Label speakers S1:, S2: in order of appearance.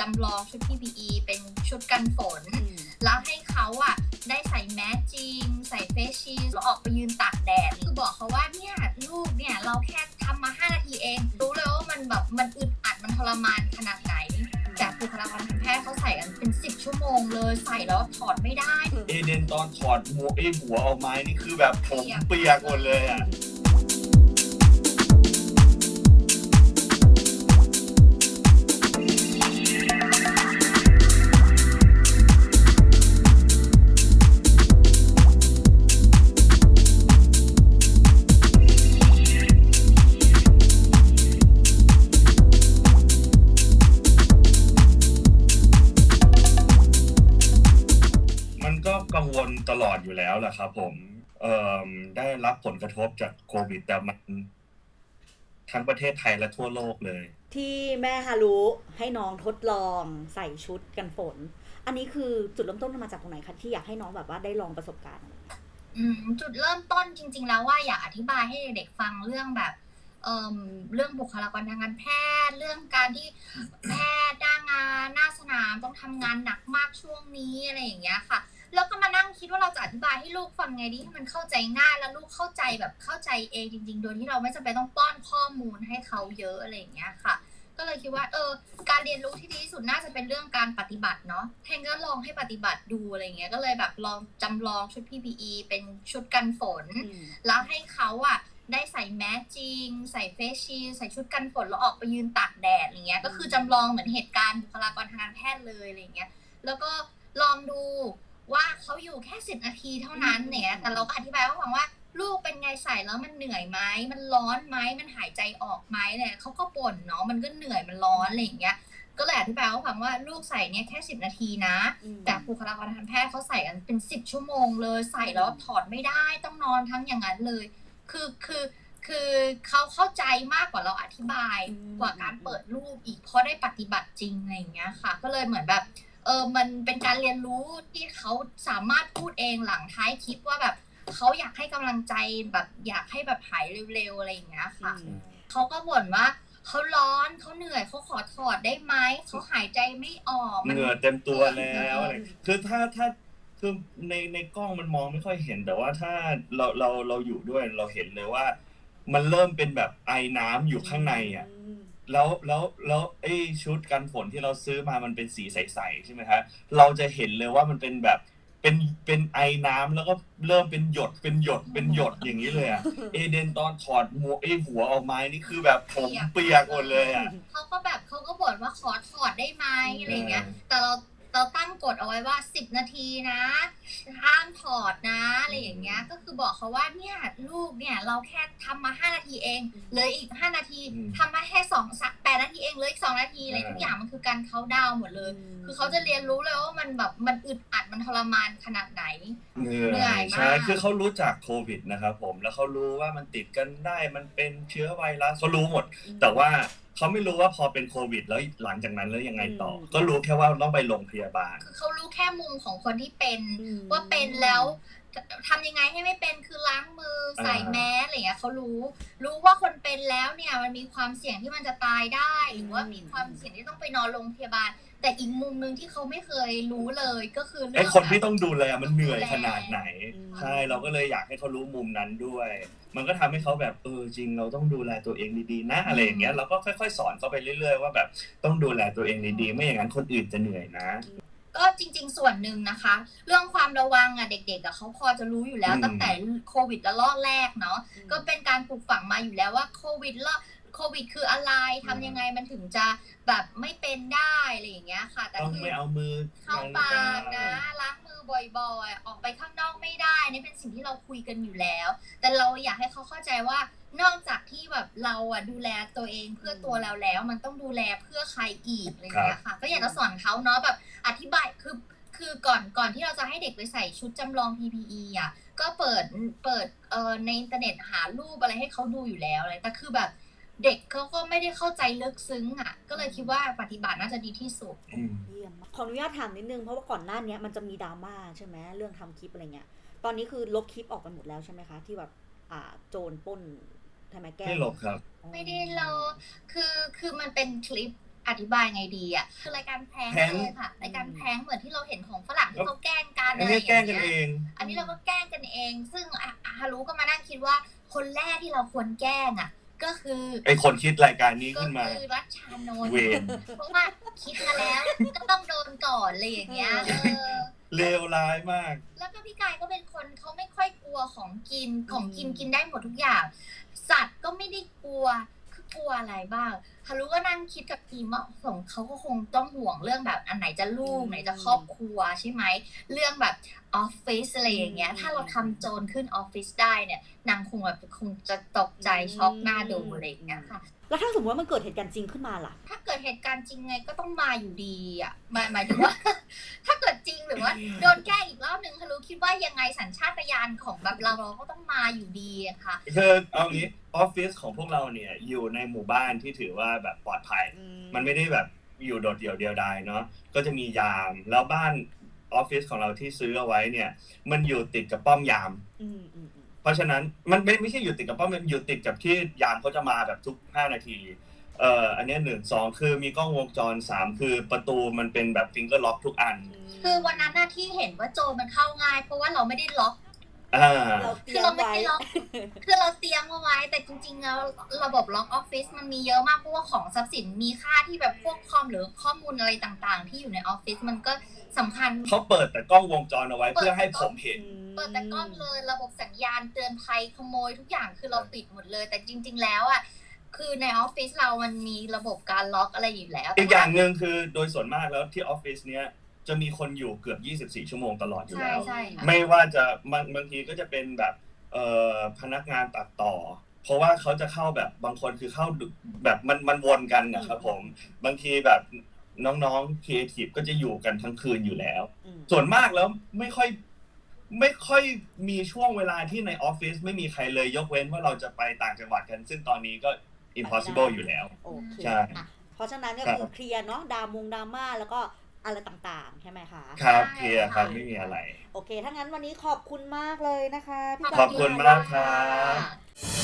S1: จำลองชุด PPE เป็นชุดกันฝน แล้วให้เขาอะได้ใส่แมสจริง ใส่เฟสชีสแล้วออกไปยืนตากแดดคือบอกเขาว่าเนี่ยลูกเนี่ยเราแค่ทำมา 5 นาทีเอง รู้เลยว่ามันแบบมันอึดอัดมันทรมานขนาดไหนแต่บุคลากรทางแพทย์เขาใส่กันเป็น 10 ชั่วโมงเลยใส่แล้วถอดไม่ได้
S2: เอเดนตอนถอดหมวกไอ้หัวออกไม้นี่คือแบบผมเปียกหมดเลยอะ อดอยู่แล้วแหละครับผมเอ่อได้รับผลกระทบจากโควิดแต่มันทั้งประเทศไทยและทั่วโลกเลย
S3: ที่แม่ฮารุให้น้องทดลองใส่ชุดกันฝน อันนี้คือจุดเริ่มต้นมาจากตรงไหนคะที่อยากให้น้องแบบว่าได้ลองประสบการณ์
S1: อืมจุดเริ่มต้นจริง ๆ แล้วว่าอยากอธิบายให้เด็กๆฟังเรื่องแบบ เอ่มเรื่องบุคลากรทางการแพทย์ เรื่องการที่แพทย์หน้างานหน้าสนามต้องทำงานหนักมากช่วงนี้อะไรอย่างเงี้ยค่ะ แล้วก็มานั่งคิดว่าเราจะอธิบายให้ลูกฟังไงดีให้มันเข้าใจง่ายแล้วลูกเข้าใจแบบเข้าใจเองจริง ๆ โดยที่เราไม่จำเป็นต้องป้อนข้อมูลให้เขาเยอะอะไรอย่างเงี้ยค่ะก็เลยคิดว่าเออการเรียนรู้ที่ดีที่สุดน่าจะเป็นเรื่องการปฏิบัติเนาะแทนก็ลองให้ปฏิบัติดูอะไรเงี้ยก็เลยแบบลองจำลองชุด PPE เป็นชุดกันฝน แล้วให้เขาอะได้ใส่แมสจริง ใส่เฟสชีลด์ใส่ชุดกันฝนแล้วออกไปยืนตากแดดอย่างเงี้ย ก็คือจำลองเหมือนเหตุการณ์บุคลากรทางการแพทย์เลยอะไรเงี้ย แล้วก็ลองดูว่าเขาอยู่แค่สิบนาทีเท่านั้นเนี่ย แต่เราก็อธิบายให้ฟังว่าลูกเป็นไงใส่แล้วมันเหนื่อยไหมมันร้อนไหมมันหายใจออกไหมเนี่ยเขาก็บ่นเนาะมันก็เหนื่อยมันร้อนอะไรอย่างเงี้ยก็เลยอธิบายให้ฟังว่าลูกใส่เนี่ยแค่สิบนาทีนะ แต่บุคลากรทางการแพทย์เขาใส่กันเป็นสิบชั่วโมงเลยใส่แล้วถอดไม่ได้ต้องนอนทั้งอย่างนั้นเลย คือคือ คือเขาเข้าใจมากกว่าเราอธิบาย
S3: อืม
S1: กว่าการเปิดรูปอีกเพราะได้ปฏิบัติจริงอะไรอย่างเงี้ยค่ะ ก็เลยเหมือนแบบเออมันเป็นการเรียนรู้ที่เขาสามารถพูดเองหลังท้ายคลิปว่าแบบเขาอยากให้กำลังใจแบบอยากให้แบบหายเร็วๆอะไรอย่างเงี้ยค่ะเขาก็บ่นว่าเขาร้อนเขาเหนื่อยเขาขอถอดได้ไหมเขาหายใจไม่ออกมัน
S2: เหงื่อเต็มตัวแล้วอะไรคือถ้าถ้าคือในในกล้องมันมองไม่ค่อยเห็นแต่ว่าถ้าเราเราเราอยู่ด้วยเราเห็นเลยว่า มันเริ่มเป็นแบบไอน้ำอยู่ข้างในอะแล้วแล้วแล้วไอ้ชุดกันฝนที่เราซื้อมามันเป็นสีใสๆใช่ไหมคะเราจะเห็นเลยว่ามันเป็นแบบเป็นเป็นไอน้ำแล้วก็เริ่มเป็นหยดเป็นหยดเป็นหยดอย่างนี้เลยอะเอเดนตอนถอดหมวกไอ้หัวออกไม้นี่คือแบบผมเปียกหมดเลยอะ
S1: เขาก็แบบเขาก็บ่นว่าขอถอดได้ไหมอะไรเงี้ยแต่เราเราตั้งกฎเอาไว้ว่า10นาทีนะห้าม ถอดนะอะไรอย่างเงี้ย ก็คือบอกเขาว่าเนี่ยลูกเนี่ยเราแค่ทำมา5นาทีเองเหลืออีก5นาที
S2: อืม
S1: ทำมาแค่สองสักแปดนาทีเองเหลืออีกสองนาทีอะไร
S2: อ่า
S1: ทุกอย่างมันคือการเขาน์ดาวน์หมดเลย คือเขาจะเรียนรู้เลยว่ามันแบบมันอึดอัดมันทรมานขนาดไหน
S2: เหนื่
S1: เหนื่
S2: อ
S1: อยยมาก
S2: ใช่คือเขารู้จักโควิดนะครับผมแล้วเขารู้ว่ามันติดกันได้มันเป็นเชื้อไวรัสเขารู้หมด แต่ว่าเขาไม่รู้ว่าพอเป็นโควิด แล้วหลังจากนั้นแล้วยังไงต่อ
S3: อืม
S2: ก็รู้แค่ว่าต้องไปโรงพยาบาล
S1: คือเขารู้แค่มุมของคนที่เป็น
S3: อืม
S1: ว่าเป็นแล้วทำยังไงให้ไม่เป็นคือล้างมือใส่
S2: อ่า
S1: แมสอะไรเงี้ยเขารู้ รู้ว่าคนเป็นแล้วเนี่ยมันมีความเสี่ยงที่มันจะตายได้ หรือว่ามีความเสี่ยงที่ต้องไปนอนโรงพยาบาล แต่อีกมุมหนึ่งที่เขาไม่เคยรู้เลยก็คือเรื่
S2: ไอ้
S1: อง
S2: คนที่
S1: แบบ
S2: ต้องดูแลมันเหนื่อยขนาดไหน
S3: อืม
S2: ใช่เราก็เลยอยากให้เขารู้มุมนั้นด้วย มันก็ทำให้เขาแบบเออจริง เราต้องดูแลตัวเองดีๆนะอะไรอย่างเงี้ยเราก็ค่อย ๆ สอนเขาไปเรื่อย ๆ ว่าแบบต้องดูแลตัวเองดีๆไม่อย่างนั้นคนอื่นจะเหนื่อยนะ
S1: ก็ จริง ๆ ส่วนหนึ่งนะคะ เรื่องความระวังอะเด็กๆอะเขาพอจะรู้อยู่แล้ว
S2: อืม
S1: ตั้งแต่โควิดระลอกแรกเนาะก็เป็นการปลูกฝังมาอยู่แล้วว่าโควิดละโควิด คืออะไรทำยังไงมันถึงจะแบบไม่เป็นได้อะไรอย่างเงี้ยค่ะ แต่
S2: ต้อง
S1: คือ
S2: ไม่เอามือ
S1: เข้าปากนะล้างมือบ่อยๆ ออกไปข้างนอกไม่ได้นี่เป็นสิ่งที่เราคุยกันอยู่แล้ว แต่เราอยากให้เขาเข้าใจว่านอกจากที่แบบเราอะดูแลตัวเองเพื่อตัวเราแล้ว มันต้องดูแลเพื่อใครอีกอะไรอย่างเงี้ยค่ะ ก็อยากจะสอนเขาเนาะแบบอธิบาย คือคือก่อนก่อนที่เราจะให้เด็กไปใส่ชุดจำลอง PPE อะก็เปิดเปิดเอ่อในอินเทอร์เน็ตหารูปอะไรให้เขาดูอยู่แล้วอะไรแต่คือแบบเด็กเขาก็ไม่ได้เข้าใจลึกซึ้งอะ ก็เลยคิดว่าปฏิบัติน่าจะดีที่สุด
S2: อืม
S3: เยี่ยมมากขออนุญาตถามนิดนึงเพราะว่าก่อนหน้าเนี้ยมันจะมีดราม่าใช่ไหมเรื่องทำคลิปอะไรเงี้ยตอนนี้คือลบคลิปออกไปหมดแล้วใช่ไหมคะ ที่แบบอ่าโจรปล้นทำไมแก้
S2: ไม่หลบครับ
S3: อ๋อ
S1: ไม่ได้รอคือคือมันเป็นคลิป อธิบายไงดีอะคือรายการแพง
S2: แพง
S1: เลยค่ะรายการแพงเหมือนที่เราเห็นของฝรั่งที่เขาแกล้งกัน
S2: อั
S1: อะ
S2: น
S1: ไรอ
S2: นี้
S1: ย่าง
S2: แกล้งกัน
S1: เงี้
S2: เอยง
S1: อันนี้เราก็แกล้งกันเอง ซึ่งอะฮารุก็มานั่งคิดว่าคนแรกที่เราควรแกล้งอะ ก็คือ
S2: ไอคนคิดรายการนี้
S1: ก็
S2: ขึ้นมา
S1: คือรัชชานนท์
S2: เวร
S1: เพราะว่าคิดมาแล้วก็ต้องโดนก่อนเลยอย่างเงี้ยเออ
S2: เลวร้ายมาก
S1: แล้วก็พี่กายก็เป็นคนเขาไม่ค่อยกลัวของกินของกินกินได้หมดทุกอย่าง สัตว์ก็ไม่ได้กลัวคือ กลัวอะไรบ้างฮารุก็นั่งคิดกับทีมว่าของเขาก็คงต้องห่วงเรื่องแบบอันไหนจะลูก
S3: อืม
S1: ไหนจะครอบครัวใช่ไหมเรื่องแบบออฟฟิศอะไรอย่างเงี้ย
S3: อืม
S1: ถ้าเราทำโจรขึ้นออฟฟิศได้เนี่ยนางคงแบบคงจะตกใจช็อกหน้าดูอะไรอย่างเงี้ยค่ะ
S3: แล้วถ้าสมมติว่ามันเกิดเหตุการณ์จริงขึ้นมาล่ะ
S1: ถ้าเกิดเหตุการณ์จริงไงก็ต้องมาอยู่ดีอะหมายหมายถึงว่า ถ้าเกิดจริงหรือว่าโดนแก้อีกรอบหนึ่งฮารุคิดว่ายังไงสัญชาตญาณของแบบเราเราก็ต้องมาอยู่ดีอะค่ะ
S2: คือเอางี้ออฟฟิศของพวกเราเนี่ยอยู่ในหมู่บ้านที่ถือว่าแบบปลอดภัย มันไม่ได้แบบอยู่โดดเดี่ยวเดียวดายเนาะก็จะมียามแล้วบ้าน ออฟฟิศของเราที่ซื้อเอาไว้เนี่ย มันอยู่ติดกับป้อมยาม
S3: อืมอืมอืม
S2: เพราะฉะนั้นมันไม่ไม่ใช่อยู่ติดกับป้อมมันอยู่ติดกับที่ยามเขาจะมาแบบทุก5นาทีเอ่ออันเนี้ยหนึ่งสองคือมีกล้องวงจรสามคือประตูมันเป็นแบบฟิงเกอร์ล็อกทุกอัน
S1: คือวันนั้นน่ะที่เห็นว่าโจรมันเข้าง่าย เพราะว่าเราไม่ได้ล็อก
S2: อ่า
S3: เราเต
S1: คื
S3: รี
S1: อย
S3: ม
S1: เราไม่
S3: ไว้
S1: ได้ล็อกคือเราเตรียมเอาไว้ แต่จริงๆแล้วระบบล็อกออฟฟิศมันมีเยอะมากเพราะว่าของทรัพย์สินมีค่าที่แบบพวกคอมหรือข้อมูลอะไรต่างๆ ที่อยู่ในออฟฟิศมันก็สำคัญ
S2: เขาเปิดแต่กล้องวงจรเอาไว้เพื่อให้ผมเห็น
S1: เปิดแต่กล้องเลยระบบสัญญาณเตือนภัยขโมยทุกอย่างคือเราปิดหมดเลย แต่จริง ๆ แล้วอะคือในออฟฟิศเรามันมีระบบการล็อกอะไรอยู่แล้ว
S2: อีกอย่างหนึ่งคือโดยส่วนมากแล้วที่ออฟฟิศเนี้ย จะมีคนอยู่เกือบ 24 ชั่วโมงตลอดอยู่
S1: ใช่
S2: แล้ว
S1: ใช่ค่ะ
S2: ไม่ว่าจะบางบางทีก็จะเป็นแบบเอ่อพนักงานตัดต่อ เพราะว่าเขาจะเข้าแบบบางคนคือเข้าดึกแบบมันมันวนกันนะครับผม บางทีแบบน้องๆครีเอทีฟก็จะอยู่กันทั้งคืนอยู่แล้ว
S3: อืม
S2: ส่วนมากแล้วไม่ค่อยไม่ค่อยมีช่วงเวลาที่ในออฟฟิศไม่มีใครเลยยกเว้นว่าเราจะไปต่างจังหวัดกัน ซึ่งตอนนี้ก็ impossible อยู่แล้ว
S3: โอเค
S2: ใช่
S3: อะเพราะฉะนั้นก็
S2: ครับ
S3: คือเคลียร์เนาะดามงดราม่าแล้วก็ อะไรต่างๆ ใช่ไหมคะ
S2: ครับเคลียร์ครับไม่มีอะไร
S3: โอเค ถ้างั้นวันนี้ขอบคุณมากเลยนะคะพี่
S2: ขอบคุณมากครับ
S3: ค่ะ